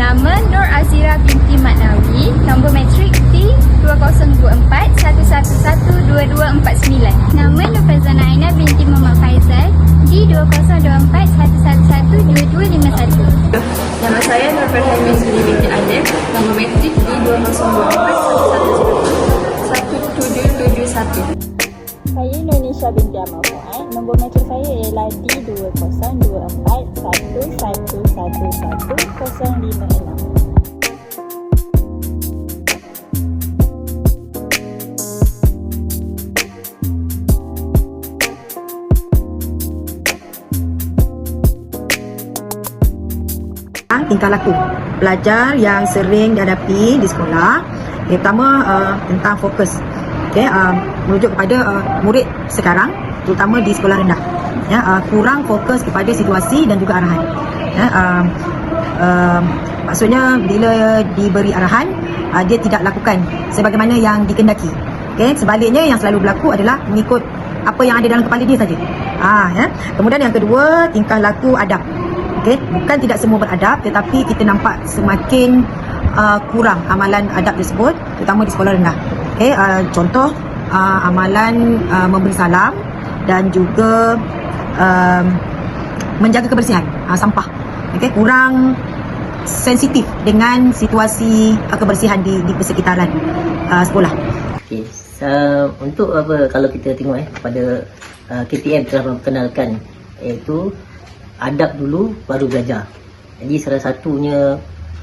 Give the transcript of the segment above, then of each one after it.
Nama Nur Azira binti Mat Nawi Nombor matrik T2024-111-2249 Nama Nur Faizan Aina binti Muhammad Faizal D2024-111-2251 Nama saya Nur Farhan Mizuli binti Adil Nombor matrik T2024-111-2249 Nama saya Nur Aina binti Muhammad Faizal D2024111251. Nisha binti Amal Fuad. Nombor matrik saya ialah D202411111056. tingkah laku pelajar yang sering dihadapi di sekolah yang pertama uh, tentang fokus okay, uh, merujuk kepada uh, murid sekarang terutama di sekolah rendah. Ya uh, kurang fokus kepada situasi dan juga arahan. Ya uh, uh, maksudnya bila diberi arahan uh, dia tidak lakukan sebagaimana yang dikendaki. Okey sebaliknya yang selalu berlaku adalah mengikut apa yang ada dalam kepala dia saja. Ah ya. Kemudian yang kedua tingkah laku adab. Okey, bukan tidak semua beradab tetapi kita nampak semakin uh, kurang amalan adab tersebut terutama di sekolah rendah. Okey, uh, contoh uh, amalan uh, memberi salam dan juga uh, menjaga kebersihan uh, sampah. Okey, kurang sensitif dengan situasi uh, kebersihan di di persekitaran uh, sekolah. Okey, uh, untuk apa kalau kita tengok eh pada uh, KTM telah memperkenalkan iaitu adab dulu baru belajar. Jadi salah satunya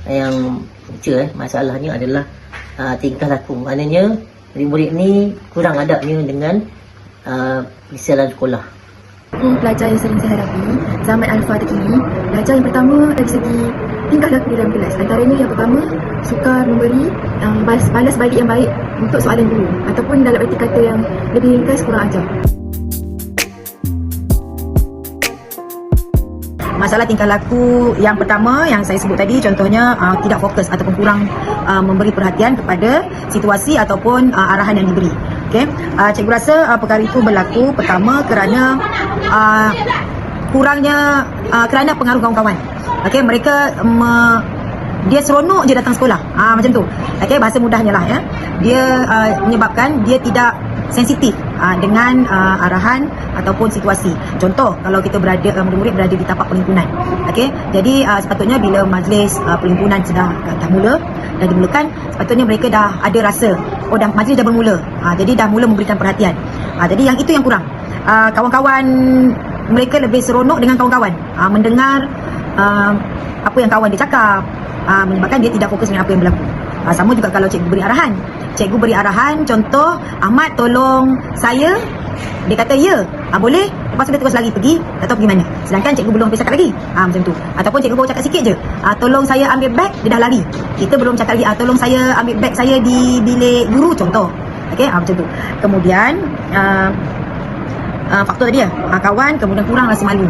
yang punca eh masalahnya adalah uh, tingkah laku. Maknanya murid-murid ni kurang adabnya dengan uh, perisialan sekolah. Aku pelajar yang sering saya hadapi zaman alfa terkini Pelajar yang pertama dari segi tingkah laku dalam kelas Antaranya yang pertama Sukar memberi um, balas, balas balik yang baik untuk soalan guru Ataupun dalam erti kata yang lebih ringkas kurang ajar masalah tingkah laku yang pertama yang saya sebut tadi contohnya uh, tidak fokus ataupun kurang uh, memberi perhatian kepada situasi ataupun uh, arahan yang diberi. Okey. Uh, cikgu rasa uh, perkara itu berlaku pertama kerana uh, kurangnya uh, kerana pengaruh kawan-kawan. Okey, mereka me, dia seronok je datang sekolah. Ah macam tu. Okey, bahasa mudahnya lah ya. Dia uh, menyebabkan dia tidak sensitif uh, dengan uh, arahan ataupun situasi. Contoh kalau kita berada uh, murid-murid berada di tapak perhimpunan. Okey. Jadi uh, sepatutnya bila majlis uh, perhimpunan sudah dah mula dah dimulakan, sepatutnya mereka dah ada rasa oh dah majlis dah bermula. Uh, jadi dah mula memberikan perhatian. Uh, jadi yang itu yang kurang. Uh, kawan-kawan mereka lebih seronok dengan kawan-kawan uh, mendengar uh, apa yang kawan dia cakap uh, menyebabkan dia tidak fokus dengan apa yang berlaku. Uh, sama juga kalau cikgu beri arahan. Cikgu beri arahan, contoh Ahmad tolong saya. Dia kata ya, uh, boleh. Lepas tu dia terus lari pergi, tak tahu pergi mana. Sedangkan cikgu belum habis cakap lagi. Uh, macam tu. Ataupun cikgu baru cakap sikit je. Uh, tolong saya ambil beg, dia dah lari. Kita belum cakap lagi, uh, tolong saya ambil beg saya di bilik guru contoh. Okey, uh, macam tu. Kemudian, uh, uh, faktor tadi ya, uh, kawan kemudian kurang rasa malu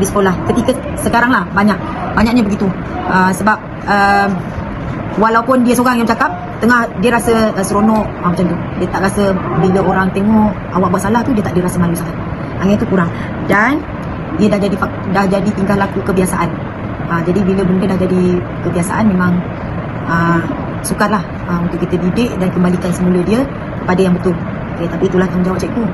di sekolah. Ketika sekarang lah banyak, banyaknya begitu. Uh, sebab uh, walaupun dia seorang yang cakap, tengah dia rasa uh, seronok uh, macam tu. Dia tak rasa bila orang tengok awak buat salah tu dia tak dia rasa malu sangat. Uh, itu kurang. Dan dia dah jadi dah jadi tingkah laku kebiasaan. Uh, jadi bila benda dah jadi kebiasaan memang uh, sukarlah uh, untuk kita didik dan kembalikan semula dia kepada yang betul. Okay, tapi itulah tanggungjawab cikgu.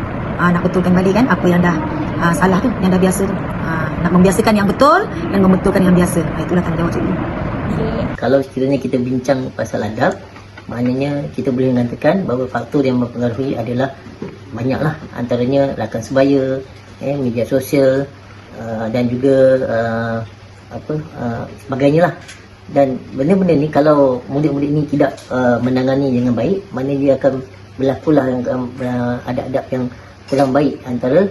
Uh, nak betulkan balik kan apa yang dah uh, salah tu, yang dah biasa tu. Uh, nak membiasakan yang betul dan membetulkan yang biasa. Uh, itulah tanggungjawab cikgu. Kalau sekiranya kita bincang pasal adab, maknanya kita boleh mengatakan bahawa faktor yang mempengaruhi adalah banyaklah antaranya rakan sebaya, eh, media sosial uh, dan juga uh, apa uh, sebagainya lah. Dan benda-benda ni kalau murid-murid ni tidak uh, menangani dengan baik, maknanya dia akan berlakulah yang uh, adab-adab yang kurang baik antara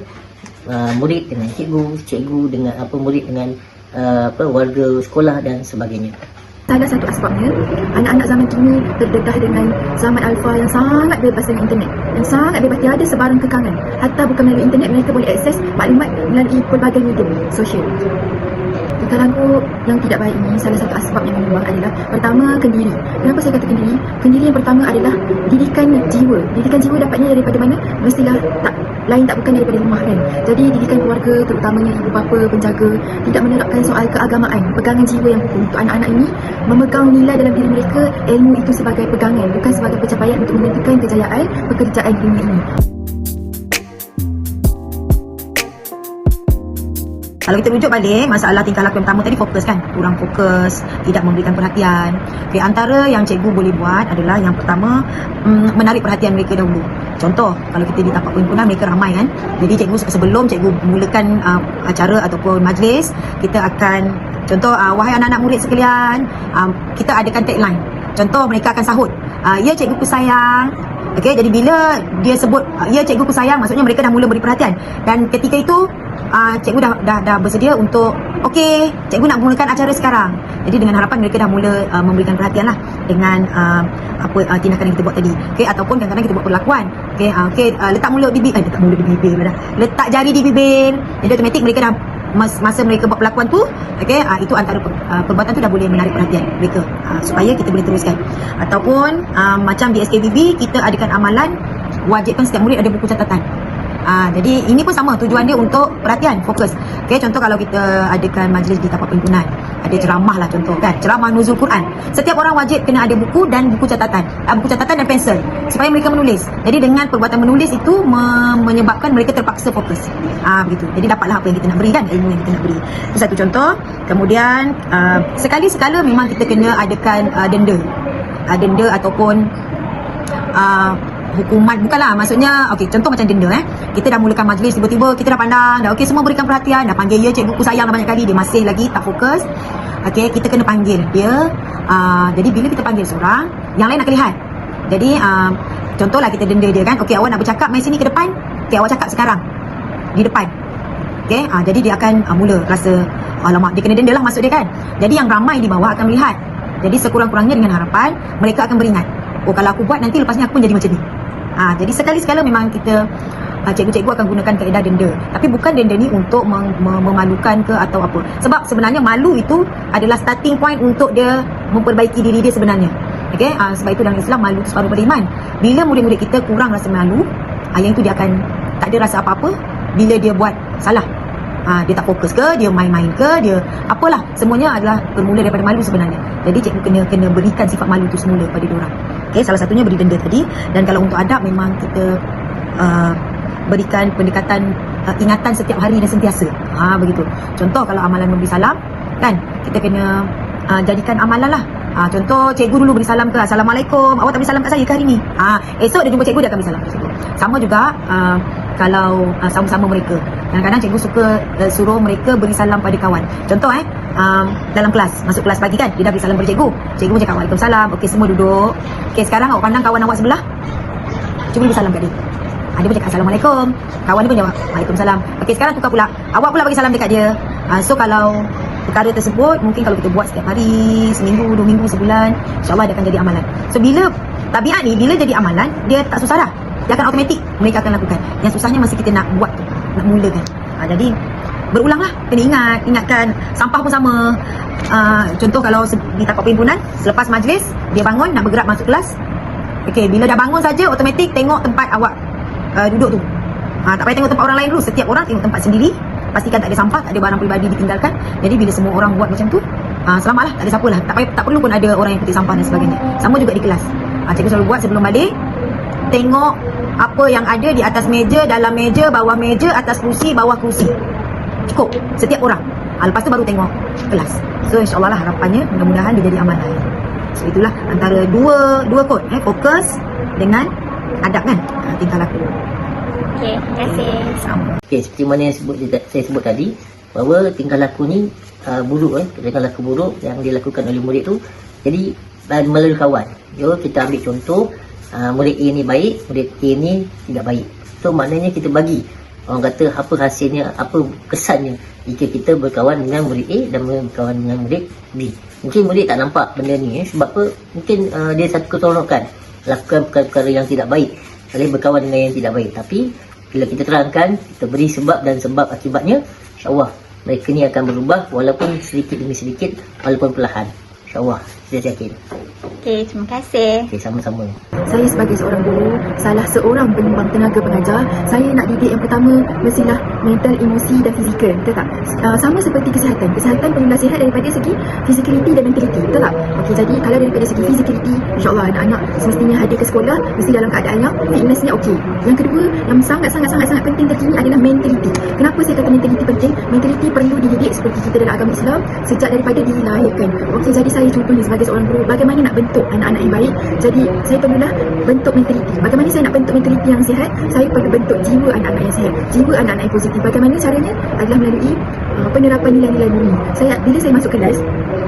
uh, murid dengan cikgu, cikgu dengan apa murid dengan uh, apa warga sekolah dan sebagainya. Salah satu asbabnya, anak-anak zaman kini terdedah dengan zaman alfa yang sangat bebas dengan internet. Yang sangat bebas, tiada sebarang kekangan. Hatta bukan melalui internet, mereka boleh akses maklumat melalui pelbagai media sosial. Tingkah laku yang tidak baik ini salah satu asbab yang menyumbang adalah pertama kendiri. Kenapa saya kata kendiri? Kendiri yang pertama adalah didikan jiwa. Didikan jiwa dapatnya daripada mana? Mestilah tak lain tak bukan daripada rumah kan. Jadi didikan keluarga terutamanya ibu bapa penjaga tidak menerapkan soal keagamaan, pegangan jiwa yang untuk anak-anak ini memegang nilai dalam diri mereka ilmu itu sebagai pegangan bukan sebagai pencapaian untuk menentukan kejayaan pekerjaan dunia ini. Kalau kita rujuk balik masalah tingkah laku yang pertama tadi fokus kan kurang fokus tidak memberikan perhatian okay, antara yang cikgu boleh buat adalah yang pertama mm, menarik perhatian mereka dahulu Contoh, kalau kita di tapak perhimpunan mereka ramai kan. Jadi cikgu sebelum cikgu mulakan uh, acara ataupun majlis, kita akan contoh uh, wahai anak-anak murid sekalian, um, kita adakan tagline. Contoh mereka akan sahut. Uh, ya cikgu ku sayang. Okey, jadi bila dia sebut ya cikgu ku sayang, maksudnya mereka dah mula beri perhatian. Dan ketika itu uh, cikgu dah, dah dah bersedia untuk okey, cikgu nak mulakan acara sekarang. Jadi dengan harapan mereka dah mula uh, memberikan perhatian lah dengan uh, apa uh, tindakan yang kita buat tadi. Okey, ataupun kadang-kadang kita buat perlakuan. Okey, uh, okey uh, letak mulut bibir, eh, letak mulut di bibir dah. Letak jari di bibir. Jadi automatik mereka dah mas, masa mereka buat perlakuan tu okey uh, itu antara per, uh, perbuatan tu dah boleh menarik perhatian mereka. Uh, supaya kita boleh teruskan. Ataupun uh, macam di SKBB kita adakan amalan wajibkan setiap murid ada buku catatan. Ah, jadi ini pun sama tujuan dia untuk perhatian fokus. Okey contoh kalau kita adakan majlis di tapak perhimpunan, ada ceramah lah contoh kan, ceramah nuzul Quran. Setiap orang wajib kena ada buku dan buku catatan. Ah, buku catatan dan pensel supaya mereka menulis. Jadi dengan perbuatan menulis itu me- menyebabkan mereka terpaksa fokus. Ah begitu. Jadi dapatlah apa yang kita nak beri kan, ilmu yang kita nak beri. Itu satu contoh. Kemudian uh, sekali sekala memang kita kena adakan uh, denda. Uh, denda ataupun uh, hukuman bukanlah maksudnya okey contoh macam denda eh kita dah mulakan majlis tiba-tiba kita dah pandang dah okey semua berikan perhatian dah panggil ya cikgu ku sayang dah banyak kali dia masih lagi tak fokus okey kita kena panggil dia. Uh, jadi bila kita panggil seorang yang lain nak lihat jadi uh, contohlah kita denda dia kan. Okey awak nak bercakap mai sini ke depan? Okey awak cakap sekarang. Di depan. Okey uh, jadi dia akan uh, mula rasa alamak dia kena denda lah maksud dia kan. Jadi yang ramai di bawah akan melihat. Jadi sekurang-kurangnya dengan harapan mereka akan beringat. Oh kalau aku buat nanti lepasnya aku pun jadi macam ni. Ha, jadi sekali-sekala memang kita uh, cikgu-cikgu akan gunakan kaedah denda. Tapi bukan denda ni untuk mem- mem- memalukan ke atau apa. Sebab sebenarnya malu itu adalah starting point untuk dia memperbaiki diri dia sebenarnya. Okay? Uh, sebab itu dalam Islam malu itu separuh beriman. Bila murid-murid kita kurang rasa malu, uh, yang itu dia akan tak ada rasa apa-apa bila dia buat salah. Ha, dia tak fokus ke, dia main-main ke, dia apalah. Semuanya adalah bermula daripada malu sebenarnya. Jadi cikgu kena kena berikan sifat malu tu semula pada dia orang. Okey, salah satunya beri denda tadi dan kalau untuk adab memang kita uh, berikan pendekatan uh, ingatan setiap hari dan sentiasa. Ha begitu. Contoh kalau amalan memberi salam kan, kita kena uh, jadikan amalan lah. Ha, contoh cikgu dulu beri salam ke Assalamualaikum Awak tak beri salam kat saya ke hari ni? Ha, Esok dia jumpa cikgu dia akan beri salam. Sama juga uh, Kalau uh, sama-sama mereka. Kadang-kadang cikgu suka uh, suruh mereka beri salam pada kawan. Contoh eh um, Dalam kelas Masuk kelas pagi kan Dia dah beri salam pada cikgu. Cikgu cakap Waalaikumsalam. Okey semua duduk. Okey sekarang awak pandang kawan awak sebelah. Cuba beri salam kat dia ha, Dia pun cakap Assalamualaikum. Kawan dia pun jawab Waalaikumsalam. Okey sekarang tukar pula. Awak pula bagi salam dekat dia. Ha, So kalau perkara tersebut Mungkin kalau kita buat setiap hari Seminggu, dua minggu, sebulan InsyaAllah dia akan jadi amalan. So bila Tabiat ni Bila jadi amalan Dia tak susah dah. Dia akan automatik Mereka akan lakukan. Yang susahnya masa kita nak buat tu Nak mulakan. Ha, Jadi Berulanglah Kena ingat Ingatkan. Sampah pun sama. Uh, Contoh kalau di tapak perhimpunan Selepas majlis Dia bangun Nak bergerak masuk kelas. Okey, bila dah bangun saja automatik tengok tempat awak uh, duduk tu. Ha, tak payah tengok tempat orang lain dulu. Setiap orang tengok tempat sendiri. Pastikan tak ada sampah, tak ada barang peribadi ditinggalkan. Jadi bila semua orang buat macam tu, ha, selamatlah, tak ada siapa lah. Tak, payah, tak perlu pun ada orang yang petik sampah dan sebagainya. Sama juga di kelas. Ha, cikgu selalu buat sebelum balik. Tengok apa yang ada di atas meja, dalam meja, bawah meja, atas kerusi, bawah kerusi. Cukup. Setiap orang. Ha, lepas tu baru tengok kelas. So insyaAllah lah harapannya mudah-mudahan dia jadi amalan. So itulah antara dua dua kod eh fokus dengan adab kan ha, tingkah laku Okey, terima kasih. sama Okey, seperti mana yang sebut, saya sebut tadi bahawa tingkah laku ni uh, buruk eh, tingkah laku buruk yang dilakukan oleh murid tu jadi uh, melalui kawan. Yo kita ambil contoh uh, murid A ni baik, murid A ni tidak baik. So maknanya kita bagi orang kata apa hasilnya, apa kesannya jika kita berkawan dengan murid A dan berkawan dengan murid B. Mungkin murid tak nampak benda ni eh, sebab apa? Mungkin uh, dia satu keseronokan lakukan perkara-perkara yang tidak baik oleh berkawan dengan yang tidak baik. Tapi bila kita terangkan, kita beri sebab dan sebab akibatnya, insyaAllah mereka ni akan berubah walaupun sedikit demi sedikit, walaupun perlahan. InsyaAllah, saya yakin. Okey, terima kasih. Okay, sama-sama. Saya sebagai seorang guru, salah seorang penyumbang tenaga pengajar, saya nak didik yang pertama mestilah mental, emosi dan fizikal, betul tak? Uh, sama seperti kesihatan. Kesihatan perlu nasihat daripada segi physicality dan mentality, betul tak? Okey, jadi kalau daripada segi physicality, insyaAllah anak-anak semestinya hadir ke sekolah, mesti dalam keadaan yang fitnessnya okey. Yang kedua, yang sangat-sangat-sangat penting terkini adalah mentality. Kenapa saya kata mentality penting? Mentality perlu dididik seperti kita dalam agama Islam sejak daripada dilahirkan. Okey, jadi saya contohnya sebagai sebagai seorang guru bagaimana nak bentuk anak-anak yang baik? Jadi saya perlulah bentuk mentaliti. Bagaimana saya nak bentuk mentaliti yang sihat? Saya perlu bentuk jiwa anak-anak yang sihat. Jiwa anak-anak yang positif. Bagaimana caranya? Adalah melalui uh, penerapan nilai-nilai bumi saya bila saya masuk kelas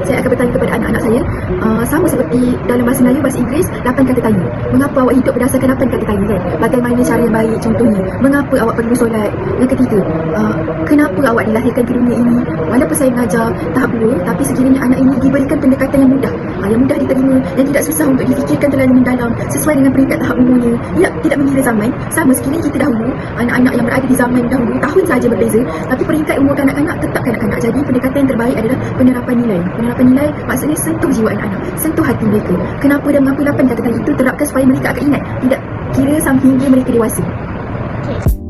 saya akan bertanya kepada anak-anak saya uh, sama seperti dalam bahasa Melayu bahasa Inggeris 8 kata tanya. Mengapa awak hidup berdasarkan 8 kata tanya kan? Bagaimana cara yang baik contohnya? Mengapa awak perlu solat? Yang ketiga uh, awak dilahirkan ke dunia ini. Walaupun saya mengajar tahap 2 tapi sekiranya anak ini diberikan pendekatan yang mudah. Uh, yang mudah diterima yang tidak susah untuk difikirkan terlalu mendalam sesuai dengan peringkat tahap umurnya. Ya tidak mengira zaman. Sama sekiranya kita dahulu anak-anak yang berada di zaman dahulu tahun saja berbeza. Tapi peringkat umur kanak-kanak tetap kanak-kanak. Jadi pendekatan yang terbaik adalah penerapan nilai. Penerapan nilai maksudnya sentuh jiwa anak-anak sentuh hati mereka. Kenapa dan mengapa lapan kata-kata itu terapkan supaya mereka akan ingat? Tidak kira sampai hingga mereka dewasa. Okay.